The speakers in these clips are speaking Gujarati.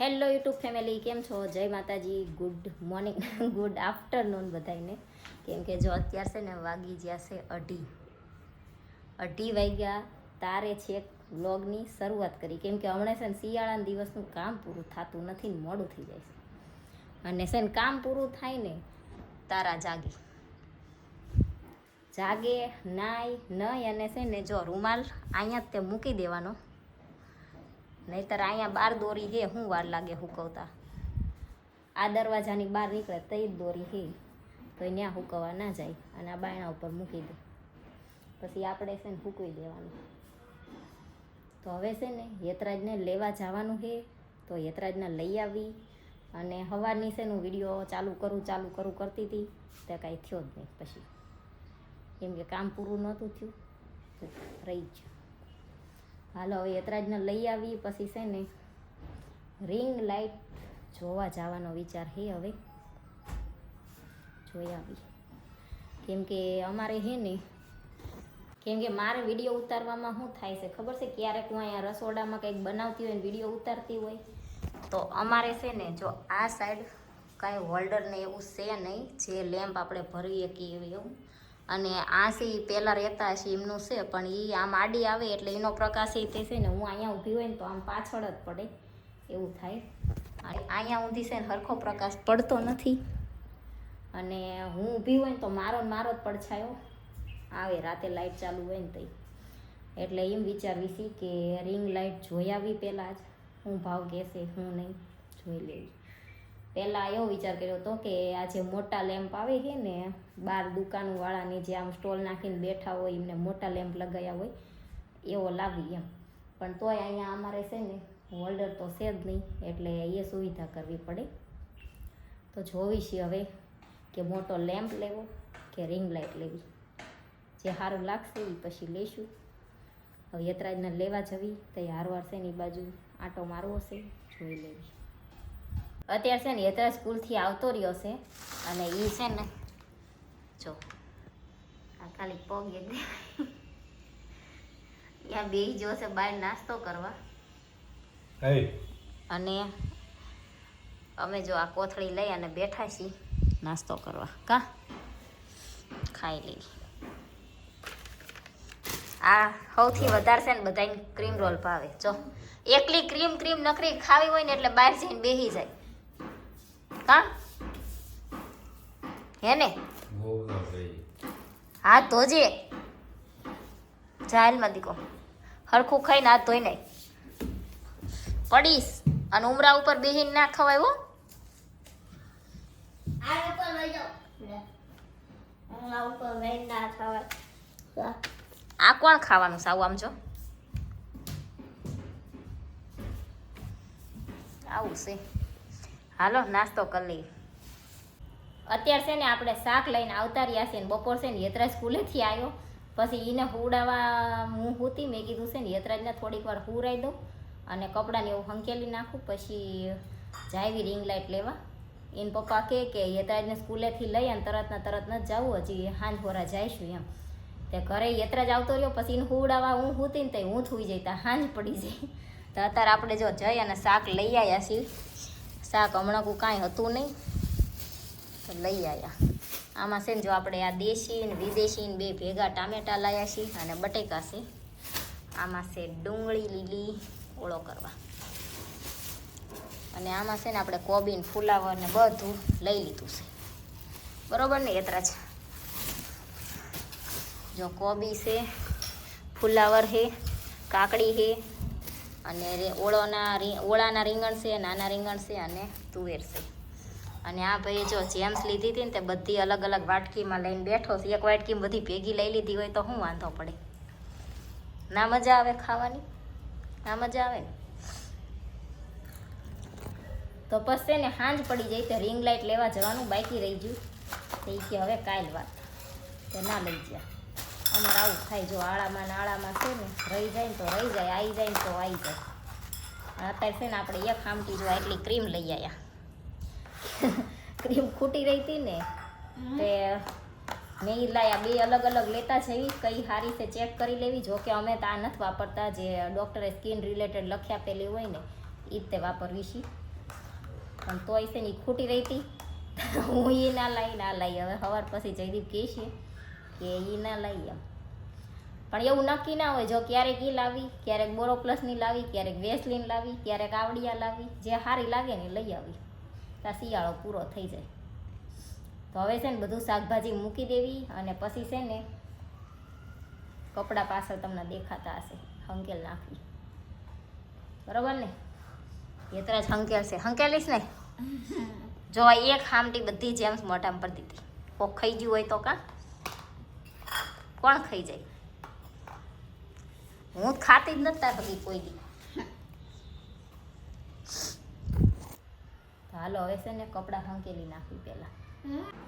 હેલો યુટ્યુબ ફેમિલી, કેમ છો? જય માતાજી, ગુડ મોર્નિંગ, ગુડ આફ્ટરનૂન બધાને કેમ કે જો અત્યારે છે ને વાગી ગયા છે અઢી. અઢી વાગ્યા, તારે છેક વ્લોગની શરૂઆત કરી. કેમ કે હમણાં છે ને શિયાળાના દિવસનું કામ પૂરું થતું નથી ને મોડું થઈ જાય છે. અને છે ને કામ પૂરું થાય ને, તારા જાગે. જાગે, નાય નહીં અને છે ને જો રૂમાલ અહીંયા જ તે મૂકી દેવાનો. નહીતર અહીંયા બાર દોરી હે શું વાર લાગે હુકવતા આ દરવાજાની બહાર નીકળે તો જ દોરી હે. તો ત્યાં હુકવવા ના જાય અને આ બાયણા ઉપર મૂકી દે. પછી આપણે છે ને હૂકવી દેવાનું. તો હવે છે ને યતરાજને લેવા જવાનું છે તો યતરાજને લઈ આવી અને સવારની છે હું વીડિયો ચાલુ કરું ચાલુ કરું કરતી હતી, તે કાંઈ થયો જ નહીં પછી. કેમ કે કામ પૂરું નહોતું થયું રહી ગયું. હાલો, હવે યતરાજને લઈ આવી પછી છે ને રિંગ લાઇટ જોવા જવાનો વિચાર હે હવે. જોઈ આવી કેમ કે અમારે હે ને, કેમ કે મારે વીડિયો ઉતારવામાં શું થાય છે? ખબર છે? ક્યારેક હું અહીંયા રસોડામાં કંઈક બનાવતી હોય ને વીડિયો ઉતારતી હોય, તો અમારે છે ને જો આ સાઈડ કાંઈ હોલ્ડર ને એવું છે નહીં, જે લેમ્પ આપણે ભરી શકીએ એવી, એવું. અને આ છે પહેલાં રહેતા હશે, એમનું છે, પણ એ આમ આડી આવે એટલે એનો પ્રકાશ એ છે ને હું અહીંયા ઊભી હોય ને તો આમ પાછળ જ પડે. એવું થાય. અહીંયા ઊંધી છે ને સરખો પ્રકાશ પડતો નથી. અને હું ઊભી હોય ને તો મારો ને મારો જ પડછાયો. આવે, રાતે લાઇટ ચાલુ હોય ને તઈ. એટલે એમ વિચારવી છે કે રિંગ લાઇટ જોઈ આવી પહેલાં જ. હું ભાવ કહેશે હું નહીં, જોઈ લેવી. પહેલાં એવો વિચાર કર્યો હતો કે આ જે મોટા લેમ્પ આવે છે ને, બાર દુકાનવાળાની જે આમ સ્ટોલ નાખીને બેઠા હોય, એમને મોટા લેમ્પ લગાવ્યા હોય, એવો લાવી એમ. પણ તોય અહીંયા અમારે છે ને, હોલ્ડર તો છે જ નહીં, એટલે એ સુવિધા કરવી પડે. તો છે હવે કે મોટો લેમ્પ લેવો કે રિંગ લાઇટ લેવી. જે સારું લાગશે એ પછી લઈશું હવે યતરાજને લેવા જવી તો હારવાર છે ને એ બાજુ આંટો મારવો છે જોઈ લેવી. અત્યારે છે ને યતરાજ સ્કૂલથી આવતો રહ્યો છે અને એ છે ને જો આ ખાલી પગ ત્યાં બે જોશે બહાર નાસ્તો કરવા. અને અમે જો આ કોથળી લઈ અને બેઠા છીએ નાસ્તો કરવા. કા? ખાઈ લેવી આ સૌથી વધારે છે ને બધાને ક્રીમ રોલ ભાવે. જો એકલી ક્રીમ ક્રીમ નકરી ખાવી હોય ને એટલે બહાર જઈને બેસી જાય. કા? હે ને? હા. હાથ ધોજે જાહેરમાં દીકો હરખું ખાઈને હાથ ધોઈ નાખ પડીશ અને ઉમરા ઉપર બેહીને ના ખવાય હો. આ કોણ ખાવાનું સાવ આમ જો. આવું છે. હાલો, નાસ્તો કરી લઈએ. અત્યારે છે ને આપણે શાક લઈને આવતા રહ્યા છે ને બપોર છે ને યતરાજ સ્કૂલેથી આવ્યો. પછી એને હુડાવા હું હૂતી, મેં કીધું છે ને યતરાજને થોડીક વાર હુરાઈ દઉં અને કપડાને એવું હંકેલી નાખું, પછી જાયવી રિંગ લાઇટ લેવા. એને પપ્પા કહે કે યતરાજને સ્કૂલેથી લઈ અને તરતને તરત ન જવું, હજી હાંજ હોરા જઈશું એમ. તે ઘરે યતરાજ આવતો રહ્યો, પછી એને હુડાવા હું હતી ને તો હું થૂઈ જઈ, તા હાંજ પડી જાય તો અત્યારે આપણે જો જઈ અને શાક લઈ આવ્યા છીએ. શાક હમણાં કોઈ કાંઈ હતું નહીં. તો લઈ આવ્યા આમાં છે ને જો આપણે આ દેશી ને વિદેશી બે ભેગા ટામેટા લાવ્યા છીએ અને બટેકા છે. આમાં છે ડુંગળી લીલી, ઓળો કરવા. અને આમાં છે ને આપણે કોબીન, ફુલાવર ને બધું લઈ લીધું છે. બરોબર ને એતરા છે જો કોબી છે, ફુલાવર છે, કાકડી છે અને ઓળોના ઓળાના રીંગણ છે, નાના રીંગણ છે અને તુવેર છે. અને આ ભાઈ જો જેમ્સ લીધી હતી ને તે બધી અલગ અલગ વાટકીમાં લઈને બેઠો છે. એક વાટકીમાં બધી ભેગી લઈ લીધી હોય તો શું વાંધો પડે? ના મજા આવે ખાવાની? ના મજા આવે તો પછી ને સાંજ પડી જાય તો રિંગ લાઇટ લેવા જવાનું બાકી રહી ગયું. તો એ કે હવે કાલ વાત. તો ના લઈ ગયા. અમારે આવું થાય જો આળામાં નાળામાં છે ને રહી જાય ને તો રહી જાય આવી જાય ને તો આવી જાય. અત્યારે છે ને આપણે એક આમટી જો એટલી ક્રીમ લઈ આવ્યા ક્રીમ ખૂટી રહી હતી ને, તે મેં લાયા બે અલગ અલગ લેતા જઈ કઈ સારી છે ચેક કરી લેવી. જો કે અમે તો આ નથી વાપરતા, જે ડૉક્ટરે સ્કિન રિલેટેડ લખી આપેલી હોય ને એ જ તે વાપરવી છે. પણ તોય છે ને ખૂટી રહી હતી. હું એ ના લાવી ના લાવી હવે સવાર પછી જયદીપ કહે કે એ ના એમ. પણ એવું નક્કી ના હોય જો ક્યારેક એ લાવી ક્યારેક બોરોપ્લસની લાવી ક્યારેક વેસલીન લાવી ક્યારેક આવડિયા લાવી જે સારી લાગે ને લઈ આવી. ત્યાં શિયાળો પૂરો થઈ જાય. તો હવે છે ને બધું શાકભાજી મૂકી દેવી અને પછી છે ને કપડાં પાછળ તમને દેખાતા હશે હંકેલ નાખવી. બરોબર ને? એતરા જ હંકેલ છે. હંકેલીશ ને? જો આ એક હામટી બધી જેમ્સ મોઢામાં પર દીધી કોક ખાઈ ગયું હોય તો કાં? કોણ ખાઈ જાય? હું ખાતી જ નથી તાર કોઈ દી. હાલો, હવે છે ને કપડાં હંકેલી નાખી પહેલાં.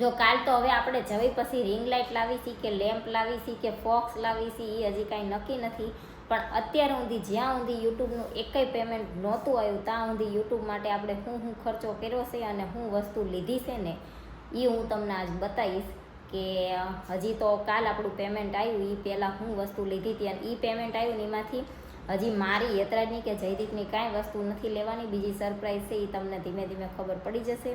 જો કાલ તો હવે આપણે જવી પછી રિંગ લાઇટ લાવી છીએ કે લેમ્પ લાવી છીએ કે ફોક્સ લાવી છીએ એ હજી કાંઈ નક્કી નથી. પણ અત્યાર સુધી, જ્યાં સુધી યુટ્યુબનું એકય પેમેન્ટ નહોતું આવ્યું, ત્યાં સુધી યુટ્યુબ માટે આપણે શું શું ખર્ચો કર્યો છે અને શું વસ્તુ લીધી છે ને એ હું તમને આજ બતાવીશ. કે હજી તો કાલ આપણું પેમેન્ટ આવ્યું એ પહેલાં હું વસ્તુ લીધી હતી અને એ પેમેન્ટ આવ્યું એમાંથી હજી મારી યતરાજની કે જયદીપની કાંઈ વસ્તુ નથી લેવાની, બીજી સરપ્રાઈઝ છે એ તમને ધીમે ધીમે ખબર પડી જશે.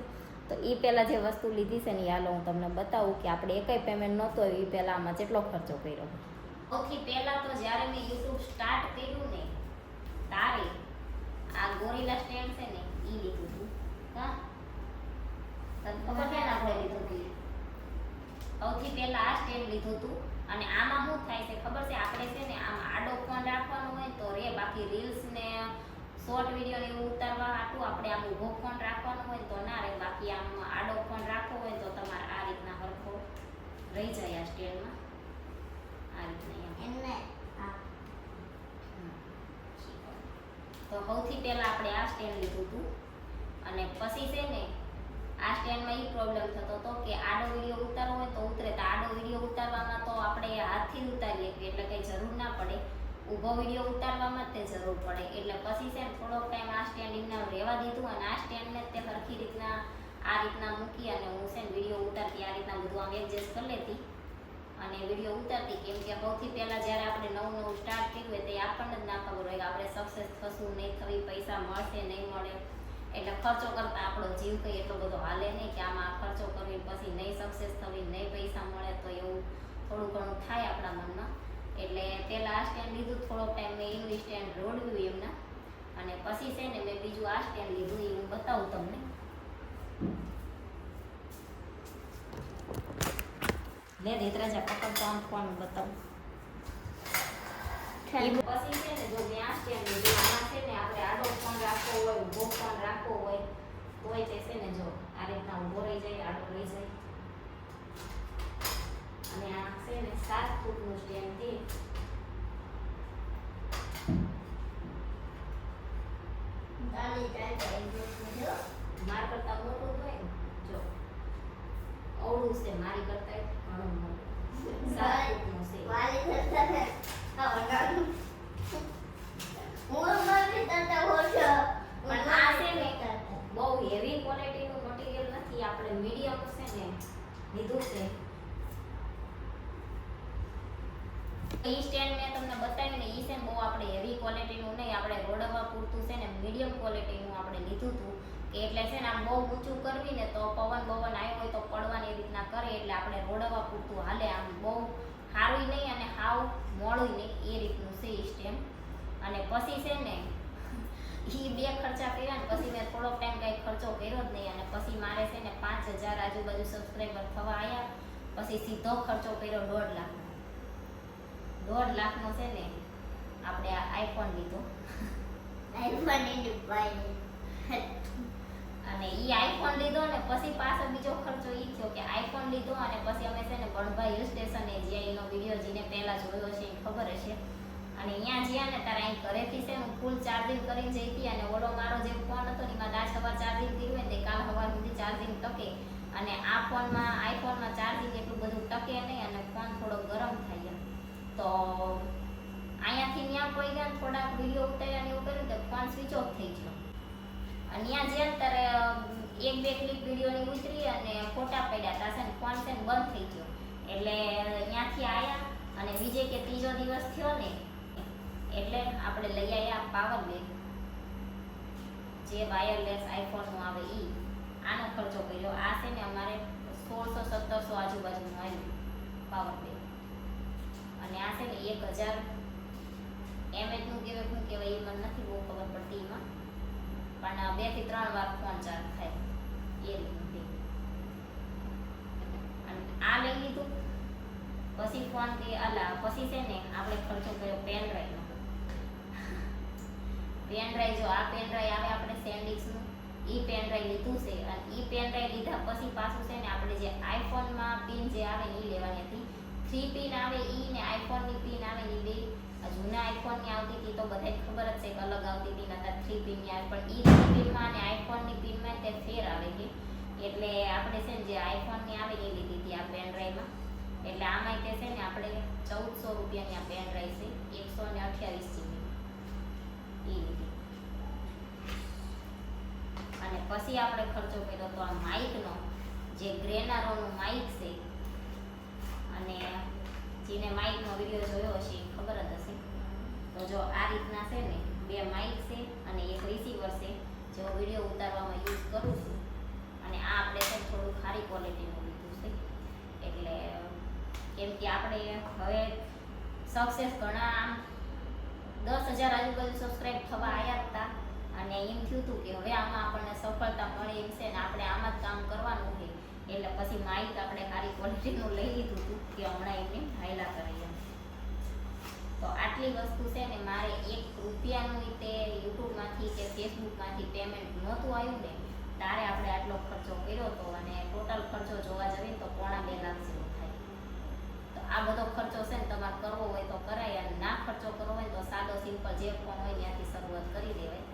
તો એ પહેલાં જે વસ્તુ લીધી છે ને હાલો હું તમને બતાવું કે આપણે એકય પેમેન્ટ નહોતો એ પહેલાં આમાં કેટલો ખર્ચો કર્યો. સૌથી પહેલાં તો જ્યારે મેં યુટ્યુબ સ્ટાર્ટ કર્યું ને, તારે આ ગોરીલા સ્ટેન્ડ છે ને એ લીધું હતું હા તને ખબર છે ને આપણે લીધું હતું ઈ? સૌથી પહેલા આ સ્ટેન્ડ લીધું હતું. અને આમાં શું થાય છે ખબર છે? આપણે છે ને આમ આડો ફોન રાખવાનો હોય તો રે બાકી રીલ્સ ને શોર્ટ વીડિયો ને એવું ઉતારવા હાટું આપણે આમ ઊભો ફોન રાખવાનો હોય તો ના રે બાકી આમ આડો ફોન રાખવો હોય તો તમારે આ રીતના હરખો રહી જાય આ સ્ટેન્ડમાં. આ રીતના તો સૌથી પહેલાં આપણે આ સ્ટેન્ડ લીધું હતું. અને પછી છે ને આ સ્ટેન્ડમાં એ પ્રોબ્લેમ થતો હતો કે આડો વીડિયો ઉતારવો હોય તો ઉતરે. તો આડો વીડિયો ઉતારવામાં તો આપણે હાથથી ઉતારીએ એટલે કંઈ જરૂર ના પડે. ઊભો વીડિયો ઉતારવામાં તે જરૂર પડે. એટલે પછી છે થોડોક ટાઈમ આ સ્ટેન્ડિંગના રહેવા દીધું અને આ સ્ટેન્ડને તે સરખી રીતના આ રીતના મૂકી અને હું છે વીડિયો ઉતારતી આ રીતના બધું આમ એડજસ્ટ કરી લેતી. અને વીડિયો ઉતારતી કેમ કે સૌથી પહેલાં જ્યારે આપણે નવું નવું સ્ટાર્ટ કર્યું હોય તે આપણને જ ના ખબર હોય કે આપણે સક્સેસ થશું, નહીં થવી પૈસા મળશે, નહીં મળે. એટલે ખર્ચો કરતાં આપણો જીવ કંઈ એટલો બધો હાલે નહીં કે આમાં ખર્ચો કરવી પછી નહીં સક્સેસ થવી નહીં પૈસા મળે તો એવું થોડું ઘણું થાય આપણા મનમાં. એટલે તે લાસ્ટ સ્ટેન્ડ લીધું થોડોક ટાઈમ મેં ઇંગ્લિશ સ્ટેન્ડ રોડવ્યું એમના. અને પછી છે ને મેં બીજું આ સ્ટેન્ડ લીધું એ હું બતાવું તમને. લે દેતરાજા પકડ તો આમ કોણ બતાવું. પછી છે ને જો મેં આ સ્ટેન્ડ લીધું આમાં છે ને આપણે આડો ફોન રાખવો હોય ઊભો ફોન રાખવો હોય તોય તે છે ને જો આ રીતના ઊભો રહી જાય આડો રહી જાય. અને આ છે ને સાત ફૂટનું સ્ટેન્ડ છે દાદી ચાલતા એક દિવસ જો. માર કરતા મોટું હોય ને જો. અવળું છે મારી કરતા ઘણું મોટું. સાત ફૂટનું છે. મારી કરતા છે આ વડાનું હું અમારી કરતા ઓછો પણ આ છે ને બહુ હેવી ક્વોલિટીનું મટીરિયલ નથી આપણે મીડિયમ છે. છે. ઈ સ્ટેન્ડ મેં તમને બતાવ્યું ને ઈ સ્ટેન્ડ બહુ આપણે હેવી ક્વોલિટીનું નહીં, આપણે રોડવા પૂરતું છે ને મીડિયમ ક્વોલિટીનું આપણે લીધું હતું. કે એટલે છે ને આમ બહુ ઊંચું કરવી ને તો પવન બવન આવ્યો હોય તો પડવાની રીતના કરે, એટલે આપણે રોડવા પૂરતું હાલે આમ બહુ સારું નહીં અને હાવ મોડું નહીં એ રીતનું છે ઈ સ્ટેન્ડ. અને પછી છે ને ઈ બે ખર્ચા કર્યા ને પછી મેં થોડોક ટાઈમ કાંઈ ખર્ચો કર્યો જ નહીં અને પછી મારે છે ને પાંચ હજાર આજુબાજુ સબસ્ક્રાઈબર થવા આવ્યા પછી સીધો ખર્ચો કર્યો દોઢ લાખ. દોઢ લાખનો છે ને આપણે આ આઈફોન લીધો. આઈફોન અને ઈ આઈફોન લીધો ને પછી પાછો બીજો ખર્ચો ઈ થયો કે આઈફોન લીધો અને પછી અમે છે ને બણભા હિલ સ્ટેશને જ્યાં એનો વીડિયો જેને પહેલા જોયો છે એ ખબર હશે. અને અહીંયા જ્યાં ને તારે અહીં ઘરેથી છે હું ફૂલ ચાર્જિંગ કરીને જઈ હતી અને ઓલો મારો જે ફોન હતો ને એમાં દાસ સવાર ચાર્જિંગ કર્યું હોય તે કાલ સવાર સુધી ચાર્જિંગ ટકે. અને આ ફોનમાં આઈફોનમાં ચાર્જિંગ એટલું બધું ટકે નહીં અને ફોન થોડો ગરમ થાય ગયો તો અહીંયાથી ત્યાં કોઈ ગયા થોડાક વીડિયો ઉતાર્યા એવું કર્યું તો ફોન સ્વિચ ઓફ થઈ ગયો. અને ત્યાં જ્યાં ત્યારે એક બે ક્લિપ વિડીયોની ઉતરી અને ફોટા પડ્યા તા છે ફોન છે બંધ થઈ ગયો. એટલે ત્યાંથી આવ્યા અને બીજે કે ત્રીજો દિવસ થયો ને એટલે આપણે લઈ આવ્યા પાવર બેંક જે વાયરલેસ આઈફોનનું આવે એ આનો ખર્ચો કર્યો. આ છે ને અમારે સોળસો, સત્તરસો આજુબાજુનું આવ્યું પાવર બેંક અને આ છે ને એક હજાર એમએચનું કહેવાય, શું કહેવાય એ મને નથી બહુ ખબર પડતી એમાં. પણ બેથી ત્રણ વાર ફોન ચાર્જ થાય એ રીતે આ લઈ લીધું. પછી ફોન કે અલા, પછી છે ને આપણે ખર્ચો કર્યો પેન ડ્રાઈવનો પેન ડ્રાઈવ જો આ પેન ડ્રાઈવ આવે, આપણે સેન્ડિક્સનું ઈ પેન ડ્રાઈવ લીધું છે. અને ઈ પેન ડ્રાઈવ લીધા પછી પાછું છે ને આપણે જે આઈફોનમાં પિન જે આવે એ લેવાની હતી. થ્રી પિન આવે, ઈ ને આઈફોનની પિન આવે, ઈ બે. જૂના આઈફોનની આવતી હતી તો બધાય ખબર જ છે કે અલગ આવતી હતી નતા થ્રી પિનની આવે. પણ ઈ થ્રી પિનમાં અને આઈફોનની પિનમાં તે ફેર આવે છે. એટલે આપણે છે ને જે આઈફોનની આવે એ લીધી હતી આ પેન ડ્રાઈવમાં એટલે આમાં તે છે ને આપણે ચૌદસો રૂપિયાની આ પેન ડ્રાઈવ છે, એકસો ને અઠ્યાવીસ જીબી એ અને પછી આપણે ખર્ચો કર્યો તો આ માઇકનો જે ગ્રેનારોનું માઇક છે. અને જેને માઇકનો વીડિયો જોયો હશે ખબર જ હશે. તો જો આ રીતના છે ને, બે માઇક છે અને એક રિસીવર છે, જેવો વીડિયો ઉતારવામાં યુઝ કરું છું. અને આ આપણે છે થોડું સારી ક્વોલિટીનું લીધું છે. એટલે કેમ કે આપણે હવે સક્સેસ ઘણા આમ દસ હજાર આજુબાજુ સબસ્ક્રાઈબ થવા આવ્યા જ હતા અને એમ થયું હતું કે હવે આમાં આપણને સફળતા મળે એમ છે ને આપણે આમાં જ કામ કરવાનું છે. એટલે પછી માઇક આપણે સારી ક્વોલિટીનું લઈ લીધું હતું કે હમણાં એમને હાયલા કરી એમ. તો આટલી વસ્તુ છે ને મારે એક રૂપિયાનું તે યુટ્યુબમાંથી કે ફેસબુકમાંથી પેમેન્ટ નહોતું આવ્યું ને, તારે આપણે આટલો ખર્ચો કર્યો હતો અને ટોટલ ખર્ચો જોવા જઈએ તો પોણા બે લાખ જેવો થાય. તો આ બધો ખર્ચો છે ને તમારે કરવો હોય તો કરાય અને ના ખર્ચો કરવો હોય તો સાદો સિમ્પલ જે ફોન હોય ત્યાંથી શરૂઆત કરી દેવાય.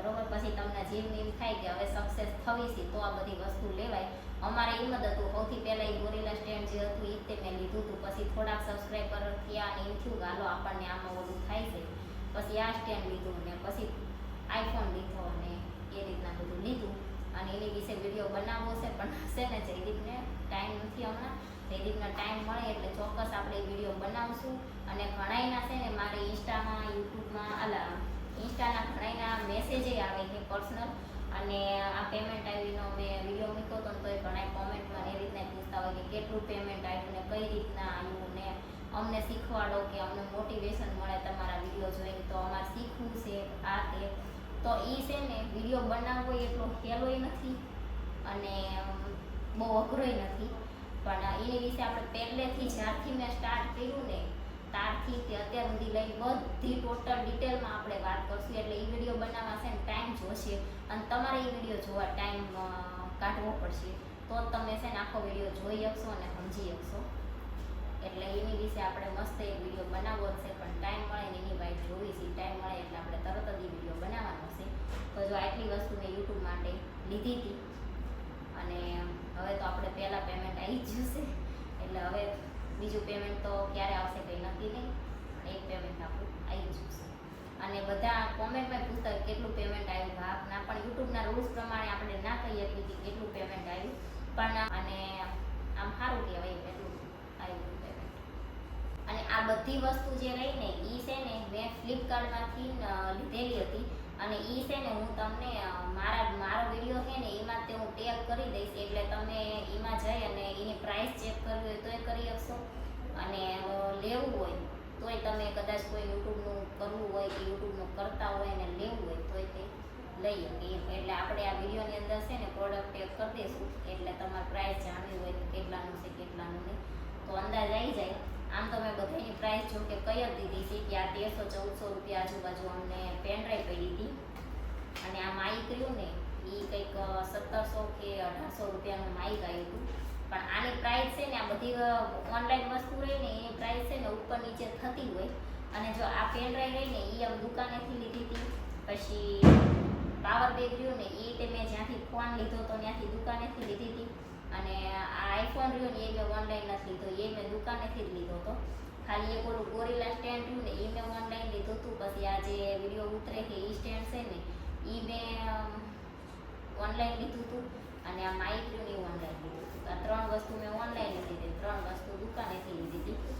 બરોબર? પછી તમને જીવને એમ થાય કે હવે સક્સેસ થવી છે તો આ બધી વસ્તુ લેવાય. અમારે એમ જ હતું, સૌથી પહેલાં એ ગોરીલા સ્ટેન્ડ જે હતું એ તે મેં લીધું હતું. પછી થોડાક સબસ્ક્રાઈબર થયા અને એમ થયું હાલો આપણને આમાં ઓલું થાય છે. પછી આ સ્ટેન્ડ લીધું ને પછી આઈફોન લીધો અને એ રીતના બધું લીધું. અને એની વિશે વીડિયો બનાવવો છે, પણ હશે ને જયદીપને ટાઈમ નથી હમણાં. જયદીપને ટાઈમ મળે એટલે ચોક્કસ આપણે વીડિયો બનાવશું. અને ઘણાયના છે ને મારે ઇન્સ્ટામાં યુટ્યુબમાં અલા ઇન્સ્ટાના ઘણાયના મેસેજે આવે છે પર્સનલ અને આ પેમેન્ટ આવીનો મેં વીડિયો મૂક્યો હતો તો એ ઘણા કોમેન્ટમાં એ રીતના પૂછતા હોય કે કેટલું પેમેન્ટ આવ્યું ને કઈ રીતના આવ્યું ને અમને શીખવાડો કે અમને મોટિવેશન મળે તમારા વીડિયો જોઈને તો અમારે શીખવું છે, આ તે. તો એ છે ને વીડિયો બનાવવો એટલો સહેલોય નથી અને બહુ અઘરોય નથી. પણ એની વિશે આપણે પહેલેથી જ્યારથી મેં સ્ટાર્ટ કર્યું ને ત્યારથી તે અત્યાર સુધી લઈ બધી ટોટલ ડિટેલમાં આપણે વાત કરશું. એટલે એ વીડિયો બનાવવા છે ને ટાઈમ જોશે. અને તમારે એ વીડિયો જોવા ટાઈમ કાઢવો પડશે. તો તમે છે ને આખો વીડિયો જોઈ શકશો અને સમજી શકશો. એટલે એની વિશે આપણે મસ્ત એક વીડિયો બનાવવો છે. પણ ટાઈમ મળે ને એની વાઈફ જોવી છે. ટાઈમ મળે એટલે આપણે તરત જ એ વીડિયો બનાવવાનો છે. તો જો આટલી વસ્તુ મેં યુટ્યુબ માટે લીધી હતી. અને હવે તો આપણે પહેલાં પેમેન્ટ આવી જશે. એટલે હવે બીજું પેમેન્ટ તો ક્યારે આવશે કંઈ નક્કી નહીં. એક પેમેન્ટ આપણું આવી જશે. અને બધા કોમેન્ટમાં પૂછતા કેટલું પેમેન્ટ આવ્યું. ભાગ ના, પણ યુટ્યુબના રૂલ્સ પ્રમાણે આપણે ના કહીએ કે કેટલું પેમેન્ટ આવ્યું. પણ અને આમ સારું કહેવાય એટલું આવ્યું પેમેન્ટ અને આ બધી વસ્તુ જે રહી ને એ છે ને મેં ફ્લિપકાર્ટમાંથી લીધેલી હતી. અને એ છે ને હું તમને મારા, મારો વીડિયો છે ને એમાં તે હું ટેગ કરી દઈશ, એટલે તમે એમાં જઈ અને એની પ્રાઇસ ચેક કરવી હોય તોય કરી શકશો અને લેવું હોય તોય તમે કદાચ કોઈ યુટ્યુબનું કરવું હોય કે યુટ્યુબનું કરતા હોય ને લેવું હોય તોય તે લઈ શકીએ એટલે આપણે આ વિડીયોની અંદર છે ને પ્રોડક્ટ ટેગ કરી દઈશું, એટલે તમારે પ્રાઇસ જાણવી હોય તો કેટલાનું છે, કેટલાનું નહીં. તો અંદાજ આવી જાય. આમ તો મેં બધાની પ્રાઇસ જો કે કઈ જ દીધી છે કે આ તેરસો ચૌદસો રૂપિયા આજુબાજુ અમને પેનડ્રાઈવ પડી હતી. અને આ માઇક રહ્યું ને એ કંઈક સત્તરસો કે અઢારસો રૂપિયાનું માઇક આવ્યું હતું. પણ આની પ્રાઇસ છે ને, આ બધી ઓનલાઈન વસ્તુ રહી ને એની પ્રાઇસ છે ને ઉપર નીચે થતી હોય. અને જો આ પેનડ્રાઈવ રહી ને એ આમ દુકાનેથી લીધી હતી. પછી પાવર બેગ રહ્યું ને એ તે મેં જ્યાંથી ફોન લીધો હતો ત્યાંથી દુકાનેથી લીધી હતી. અને આ આઈફોન રહ્યો ને એ મેં ઓનલાઈન નથી લીધો. એ મેં દુકાનેથી જ લીધો હતો. ખાલી એક ઓલું ગોરીલા સ્ટેન્ડ રહ્યું ને એ મેં ઓનલાઈન લીધું હતું. પછી આ જે વીડિયો ઉતરે છે એ સ્ટેન્ડ છે ને એ મેં ઓનલાઈન લીધું હતું. અને આ માઇક રહ્યું એ ઓનલાઈન લીધું હતું. આ ત્રણ વસ્તુ મેં ઓનલાઈન લીધી. ત્રણ વસ્તુ દુકાનેથી લીધી હતી.